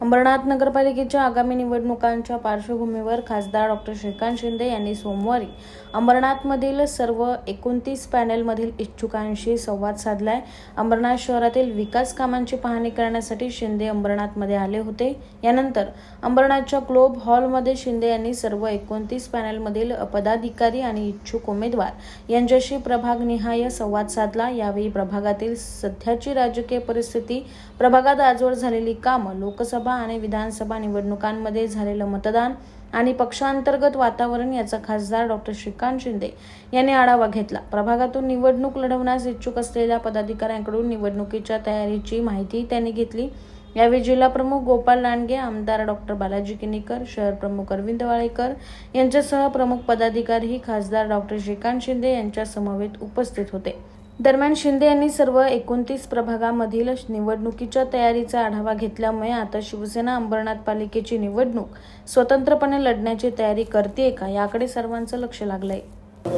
अंबरनाथ नगरपालिकेच्या आगामी निवडणुकांच्या पार्श्वभूमीवर खासदार डॉक्टर श्रीकांत शिंदे यांनी सोमवारी अंबरनाथमधील सर्व एकोणतीस पॅनेलमधील इच्छुकांशी संवाद साधलाय. अंबरनाथ शहरातील विकास कामांची पाहणी करण्यासाठी शिंदे अंबरनाथमध्ये आले होते. यानंतर अंबरनाथच्या क्लोब हॉलमध्ये शिंदे यांनी सर्व एकोणतीस पॅनेलमधील पदाधिकारी आणि इच्छुक उमेदवार यांच्याशी प्रभागनिहाय संवाद साधला. यावेळी प्रभागातील सध्याची राजकीय परिस्थिती प्रभागात आजवर झालेली कामं लोकसभा आणि विधानसभा निवडणुकांमध्ये झालेलं मतदान आणि पक्षांतर्गत वातावरण याचा खासदार डॉक्टर श्रीकांत शिंदे यांनी आढावा घेतला. प्रभागातून निवडणूक लढवण्यास इच्छुक असलेल्या पदाधिकाऱ्यांकडून निवडणुकीच्या तयारीची माहिती त्यांनी घेतली. यावेळी जिल्हा प्रमुख गोपाल लांडगे आमदार डॉक्टर बालाजी किनीकर शहर प्रमुख अरविंद वाळेकर यांच्यासह प्रमुख पदाधिकारीही खासदार डॉक्टर श्रीकांत शिंदे यांच्या समवेत उपस्थित होते. दरम्यान शिंदे यांनी सर्व एकोणतीस प्रभागामधील निवडणुकीच्या तयारीचा आढावा घेतल्यामुळे आता शिवसेना अंबरनाथ पालिकेची निवडणूक स्वतंत्रपणे लढण्याची तयारी करते का याकडे सर्वांचं लक्ष लागलंय.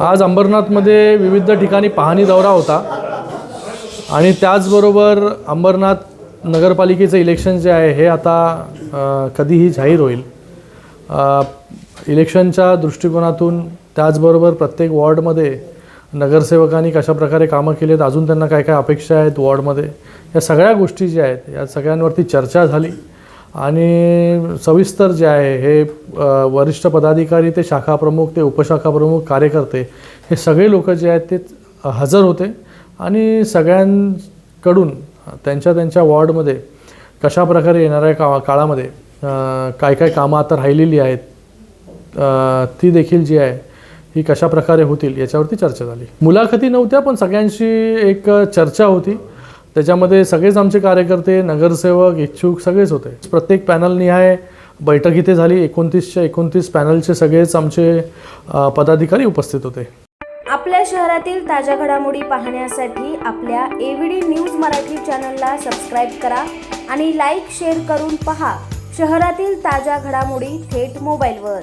आज अंबरनाथमध्ये विविध ठिकाणी पाहणी दौरा होता आणि त्याचबरोबर अंबरनाथ नगरपालिकेचं इलेक्शन जे आहे हे आता कधीही जाहीर होईल. इलेक्शनच्या दृष्टिकोनातून त्याचबरोबर प्रत्येक वॉर्डमध्ये नगरसेवकांनी कशा प्रकारे कामं केली आहेत अजून त्यांना काय काय अपेक्षा आहेत वॉर्डमध्ये? या सगळ्या गोष्टी ज्या आहेत या सगळ्यांवरती चर्चा झाली. आणि सविस्तर जे आहे हे वरिष्ठ पदाधिकारी ते शाखा प्रमुख ते उपशाखा प्रमुख कार्यकर्ते हे सगळे लोक जे आहेत ते हजर होते. आणि सगळ्यांकडून त्यांच्या त्यांच्या वॉर्डमध्ये कशा प्रकारे येणाऱ्या का काळामध्ये काय काय कामं आता राहिलेली आहेत ती देखील जी आहे ही कशा प्रकारे होतील याच्यावरती चर्चा झाली. मुलाखती नव्हत्या पण सगळ्यांशी एक चर्चा होती. त्याच्यामध्ये सगळेच आमचे कार्यकर्ते नगरसेवक इच्छुक सगळेच होते. प्रत्येक पॅनलनिहाय बैठक इथे झाली. एकोणतीसच्या एकोणतीस पॅनलचे सगळेच आमचे पदाधिकारी उपस्थित होते. आपल्या शहरातील ताज्या घडामोडी पाहण्यासाठी आपल्या एव्हीडी न्यूज मराठी चॅनलला सबस्क्राईब करा आणि लाईक शेअर करून पहा. शहरातील ताज्या घडामोडी थेट मोबाईलवर